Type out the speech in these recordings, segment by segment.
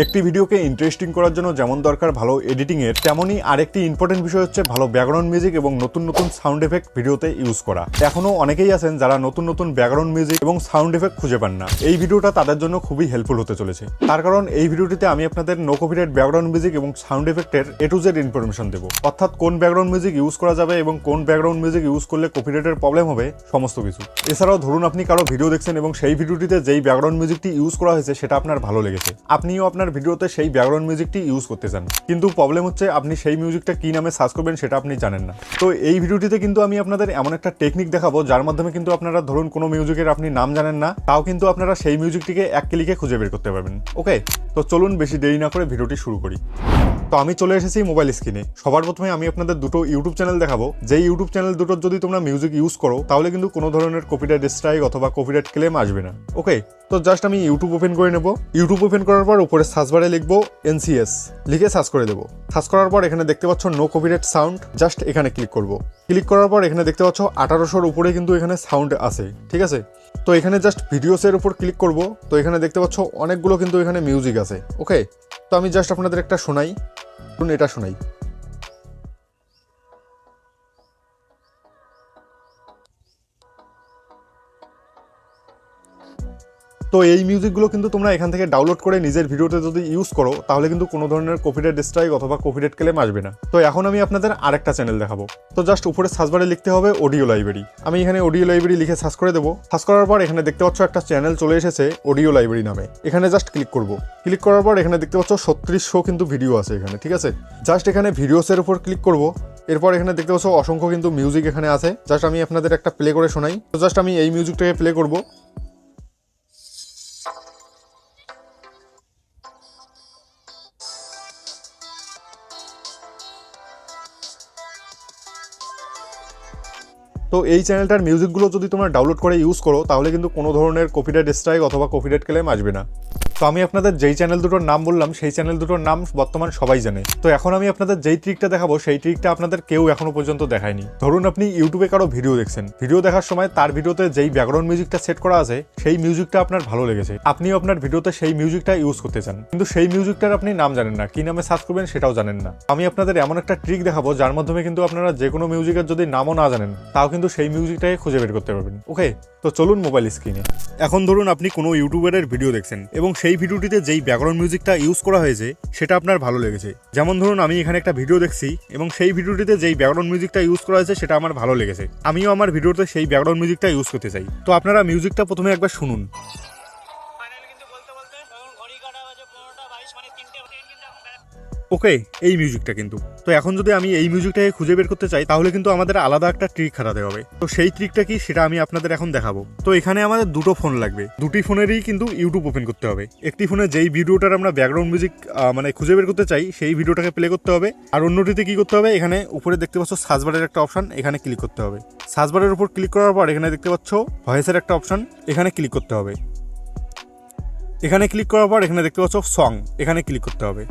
একটি ভিডিওকে ইন্টারেস্টিং করার জন্য যেমন দরকার ভালো এডিটিং এর, তেমনই আরেকটি ইম্পর্টেন্ট বিষয় হচ্ছে ভালো ব্যাকগ্রাউন্ড মিউজিক এবং নতুন নতুন সাউন্ড এফেক্ট ভিডিওতে ইউজ করা। এখনও অনেকেই আছেন যারা নতুন নতুন ব্যাকগ্রাউন্ড মিউজিক এবং সাউন্ড এফেক্ট খুঁজে পান না। এই ভিডিওটা তাদের জন্য খুবই হেল্পফুল হতে চলেছে। তার কারণ এই ভিডিওটিতে আমি আপনাদের নো কপিরাইট ব্যাকগ্রাউন্ড মিউজিক এবং সাউন্ড এফেক্টের এ টু জেড ইনফরমেশন দেবো। অর্থাৎ কোন ব্যাকগ্রাউন্ড মিউজিক ইউজ করা যাবে এবং কোন ব্যাকগ্রাউন্ড মিউজিক ইউজ করলে কপিরাইটের প্রবলেম হবে, সমস্ত কিছু। এছাড়াও ধরুন আপনি কারও ভিডিও দেখছেন এবং সেই ভিডিওটিতে যেই ব্যাকগ্রাউন্ড মিউজিকটি ইউজ করা হয়েছে, সেটা আপনার ভালো লেগেছে। আপনিও আপনার ভিডিওতে সেই ব্যাকগ্রাউন্ড মিউজিকটি ইউজ করতে চান। কিন্তু প্রবলেম হচ্ছে আপনি সেই মিউজিকটা কি নামে সার্চ করবেন সেটা আপনি জানেন না। তো এই ভিডিওটিতে কিন্তু আমি আপনাদের এমন একটা টেকনিক দেখাবো, যার মাধ্যমে কিন্তু আপনারা ধরুন কোনো মিউজিকের আপনি নাম জানেন না, তাও কিন্তু আপনারা সেই মিউজিকটিকে এক ক্লিকে খুঁজে বের করতে পারবেন। ওকে তো চলুন বেশি দেরি না করে ভিডিওটি শুরু করি। তো আমি চলে এসেছি মোবাইল স্ক্রিনে সবার প্রথমে আমি আপনাদের দুটো ইউটিউব চ্যানেল দেখাবো। যেই ইউটিউব চ্যানেল দুটোর যদি তোমরা মিউজিক ইউজ করো, তাহলে কিন্তু কোনো ধরনের কপিরাইট স্ট্রাইক অথবা কপিরাইট ক্লেম আসবে না। ওকে তো জাস্ট আমি ইউটিউব ওপেন করে নেব। ইউটিউব ওপেন করার পর উপরে সার্চ বারে লিখব এনসিএস লিখে সার্চ করে দেবো। সার্চ করার পর এখানে দেখতে পাচ্ছ নো কপিরাইট সাউন্ড জাস্ট এখানে ক্লিক করব। ক্লিক করার পর এখানে দেখতে পাচ্ছ আঠারোশোর উপরে কিন্তু এখানে সাউন্ড আছে। ঠিক আছে? তো এখানে জাস্ট ভিডিওসের উপর ক্লিক করব। তো এখানে দেখতে পাচ্ছ অনেকগুলো কিন্তু এখানে মিউজিক আছে। ওকে তো আমি জাস্ট আপনাদের একটা শোনাই। শুনুন এটা শোনাই। তো এই মিউজিকগুলো কিন্তু তোমরা এখান থেকে ডাউনলোড করে নিজের ভিডিওতে যদি ইউজ করো, তাহলে কিন্তু কোনো ধরনের কপিরাইট স্ট্রাইক অথবা কপিরাইট ক্লেম আসবে না। তো এখন আমি আপনাদের আরেকটা চ্যানেল দেখাবো। তো জাস্ট উপরে সার্চ বারে লিখতে হবে অডিও লাইব্রেরি আমি এখানে অডিও লাইব্রেরি লিখে সার্চ করে দেবো। সার্চ করার পর এখানে দেখতে পাচ্ছ একটা চ্যানেল চলে এসেছে অডিও লাইব্রেরি নামে। এখানে জাস্ট ক্লিক করব। ক্লিক করার পর এখানে দেখতে পাচ্ছ ছত্রিশশো কিন্তু ভিডিও আছে এখানে, ঠিক আছে? জাস্ট এখানে ভিডিওসের উপর ক্লিক করব। এরপর এখানে দেখতে পাচ্ছ অসংখ্য কিন্তু মিউজিক এখানে আছে। জাস্ট আমি আপনাদের একটা প্লে করে শোনাই। তো জাস্ট আমি এই মিউজিকটাকে প্লে করব। তো এই চ্যানেলটার মিউজিকগুলো যদি তোমরা ডাউনলোড করে ইউজ করো, তাহলে কিন্তু কোনো ধরনের কপিরাইট স্ট্রাইক অথবা কপিরাইট ক্লেম আসবে না। তো আমি আপনাদের যেই চ্যানেল দুটোর নাম বললাম, সেই চ্যানেল দুটোর নাম বর্তমান সবাই জানে। তো এখন আমি আপনাদের যেই ট্রিকটা দেখাবো, সেই ট্রিকটা আপনাদের কেউ এখনও পর্যন্ত দেখায়নি। ধরুন আপনি ইউটিউবে কারও ভিডিও দেখছেন। ভিডিও দেখার সময় তার ভিডিওতে যেই ব্যাকগ্রাউন্ড মিউজিকটা সেট করা আছে, সেই মিউজিকটা আপনার ভালো লেগেছে। আপনিও আপনার ভিডিওতে সেই মিউজিকটা ইউজ করতে চান। কিন্তু সেই মিউজিকটার আপনি নাম জানেন না। কি নামে সার্চ করবেন সেটাও জানেন না। আমি আপনাদের এমন একটা ট্রিক দেখাবো, যার মাধ্যমে কিন্তু আপনারা যে কোনো মিউজিকের যদি নামও না জানেন, তাও কিন্তু সেই মিউজিকটাকে খুঁজে বের করতে পারবেন। ওকে তো চলুন মোবাইল স্ক্রিনে এখন ধরুন আপনি কোনো ইউটিউবারের ভিডিও দেখছেন এবং সেই ভিডিওটিতে যেই ব্যাকগ্রাউন্ড মিউজিকটা ইউজ করা হয়েছে, সেটা আপনার ভালো লেগেছে। যেমন ধরুন, আমি এখানে একটা ভিডিও দেখছি, এবং সেই ভিডিওটিতে যেই ব্যাকগ্রাউন্ড মিউজিকটা ইউজ করা হয়েছে, সেটা আমার ভালো লেগেছে। আমিও আমার ভিডিওতে সেই ব্যাকগ্রাউন্ড মিউজিকটা ইউজ করতে চাই। তো আপনারা মিউজিকটা প্রথমে একবার শুনুন। ওকে, এই মিউজিকটা কিন্তু। তো এখন যদি আমি এই মিউজিকটাকে খুঁজে বের করতে চাই, তাহলে কিন্তু আমাদের আলাদা একটা ট্রিক খাটাতে হবে। তো সেই ট্রিকটা কি, সেটা আমি আপনাদের এখন দেখাবো। তো এখানে আমাদের দুটো ফোন লাগবে। দুটি ফোনেরই কিন্তু ইউটিউব ওপেন করতে হবে। একটি ফোনে যেই ভিডিওটার আমরা ব্যাকগ্রাউন্ড মিউজিক মানে খুঁজে বের করতে চাই, সেই ভিডিওটাকে প্লে করতে হবে। আর অন্যটিতে কি করতে হবে, এখানে উপরে দেখতে পাচ্ছ সার্চবারের একটা অপশন এখানে ক্লিক করতে হবে। সার্চবারের উপর ক্লিক করার পর এখানে দেখতে পাচ্ছ ভয়েসের একটা অপশন এখানে ক্লিক করতে হবে। এখানে ক্লিক করার পর এখানে দেখতে পাচ্ছ সং এখানে ক্লিক করতে হবে।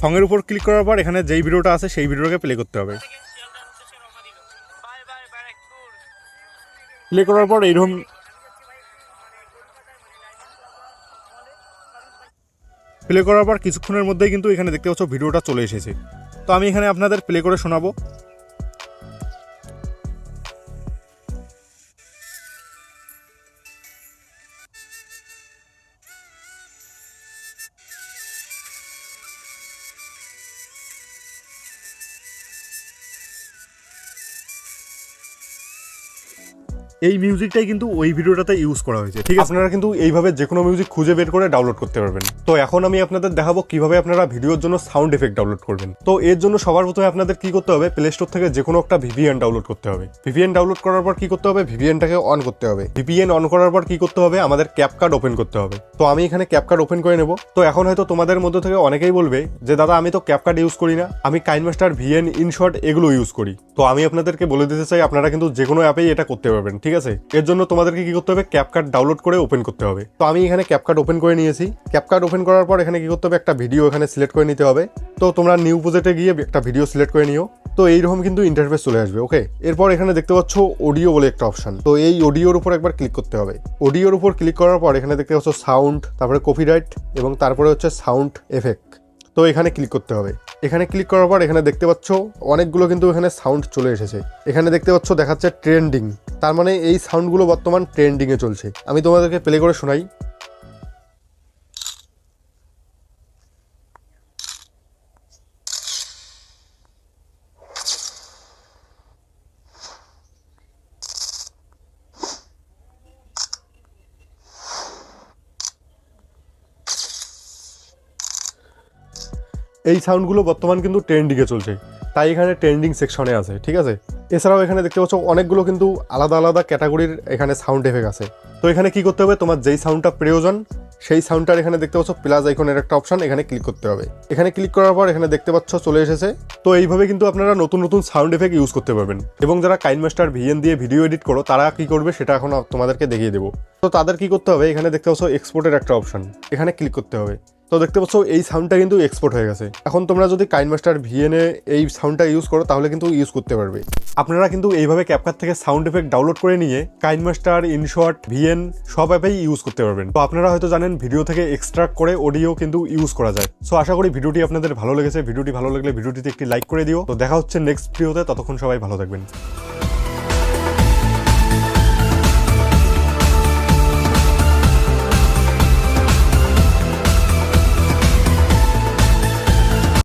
সঙের উপর ক্লিক করার পর এখানে যেই ভিডিওটা আছে সেই ভিডিওটাকে প্লে করতে হবে। প্লে করার পর এইরকম প্লে করার পর কিছুক্ষণের মধ্যেই কিন্তু এখানে দেখতে পাচ্ছ ভিডিওটা চলে এসেছে। তো আমি এখানে আপনাদের প্লে করে শোনাবো। এই মিউজিকটাই কিন্তু ওই ভিডিওটাতে ইউজ করা হয়েছে। ঠিক আপনারা কিন্তু এইভাবে যে কোনো মিউজিক খুঁজে বের করে ডাউনলোড করতে পারবেন। তো এখন আমি আপনাদের দেখাবো কীভাবে আপনারা ভিডিওর জন্য সাউন্ড এফেক্ট ডাউনলোড করবেন। তো এর জন্য সবার প্রথমে আপনাদের কি করতে হবে প্লে স্টোর থেকে যে কোনো একটা ভিভিএন ডাউনলোড করতে হবে। ভিভিএন ডাউনলোড করার পর কি করতে হবে ভিভিএনটাকে অন করতে হবে। ভিপিএন অন করার পর কি করতে হবে, আমাদের ক্যাপ কার্ড ওপেন করতে হবে। তো আমি এখানে ক্যাপ কার্ড ওপেন করে নেব। তো এখন হয়তো তোমাদের মধ্যে থেকে অনেকেই বলবে যে, দাদা, আমি তো ক্যাপ কার্ড ইউজ করি না। আমি কাইনমাস্টার ভিএন ইনশর্ট এগুলো ইউজ করি। তো আমি আপনাদেরকে বলে দিতে চাই, আপনারা কিন্তু যে কোনো অ্যাপেই এটা করতে পারবেন। ঠিক ঠিক আছে? এর জন্য তোমাদেরকে কি করতে হবে? ক্যাপকাট ডাউনলোড করে ওপেন করতে হবে। তো আমি এখানে ক্যাপকাট ওপেন করে নিয়েছি। ক্যাপকাট ওপেন করার পর এখানে কি করতে হবে? একটা ভিডিও এখানে সিলেক্ট করে নিতে হবে। তো তোমরা নিউ প্রজেক্টে গিয়ে একটা ভিডিও সিলেক্ট করে নিও। তো এইরকম কিন্তু ইন্টারফেস চলে আসবে ওকে এরপর এখানে দেখতে পাচ্ছ অডিও বলে একটা অপশন তো এই অডিওর উপর একবার ক্লিক করতে হবে। অডিওর উপর ক্লিক করার পর এখানে দেখতে পাচ্ছ সাউন্ড তারপরে কপিরাইট এবং তারপরে হচ্ছে সাউন্ড এফেক্ট তো এখানে ক্লিক করতে হবে। এখানে ক্লিক করার পর এখানে দেখতে পাচ্ছ অনেকগুলো কিন্তু এখানে সাউন্ড চলে এসেছে। এখানে দেখতে পাচ্ছ দেখাচ্ছে ট্রেন্ডিং তার মানে এই সাউন্ডগুলো বর্তমান ট্রেন্ডিংয়ে চলছে। আমি তোমাদেরকে প্লে করে শোনাই। এই সাউন্ডগুলো বর্তমান কিন্তু ট্রেন্ডিংয়ে চলছে। তাই এখানে ট্রেন্ডিং সেকশনে আছে, ঠিক আছে? এছাড়াও এখানে দেখতে পাচ্ছ অনেকগুলো কিন্তু আলাদা আলাদা ক্যাটাগরির এখানে সাউন্ড এফেক্ট আছে। তো এখানে কি করতে হবে? তোমার যেই সাউন্ডটা প্রয়োজন, সেই সাউন্ডটার এখানে দেখতে পাচ্ছ প্লাস আইকনের একটা অপশন এখানে ক্লিক করতে হবে। এখানে ক্লিক করার পর এখানে দেখতে পাচ্ছ চলে এসেছে। তো এইভাবে কিন্তু আপনারা নতুন নতুন সাউন্ড এফেক্ট ইউজ করতে পারবেন। এবং যারা কাইন মাস্টার ভিএন দিয়ে ভিডিও এডিট করো, তারা কি করবে সেটা এখন তোমাদেরকে দেখিয়ে দেবো। তো তাদের কি করতে হবে? এখানে দেখতে পাচ্ছ এক্সপোর্টের একটা অপশন এখানে ক্লিক করতে হবে। তো দেখতে পাচ্ছ, এই সাউন্ডটা কিন্তু এক্সপোর্ট হয়ে গেছে। এখন তোমরা যদি কাইন মাস্টার ভিএনএ এই সাউন্ডটা ইউজ করো, তাহলে কিন্তু ইউজ করতে পারবে। আপনারা কিন্তু এইভাবে ক্যাপকাট থেকে সাউন্ড এফেক্ট ডাউনলোড করে নিয়ে কাইন মাস্টার ইনশট ভিএন সব অ্যাপেই ইউজ করতে পারবেন। তো আপনারা হয়তো জানেন ভিডিও থেকে এক্সট্রাক্ট করে অডিও কিন্তু ইউজ করা যায়। সো আশা করি ভিডিওটি আপনাদের ভালো লেগেছে। ভিডিওটি ভালো লাগলে ভিডিওটিতে একটি লাইক করে দিও। তো দেখা হচ্ছে নেক্সট ভিডিওতে ততক্ষণ সবাই ভালো থাকবেন।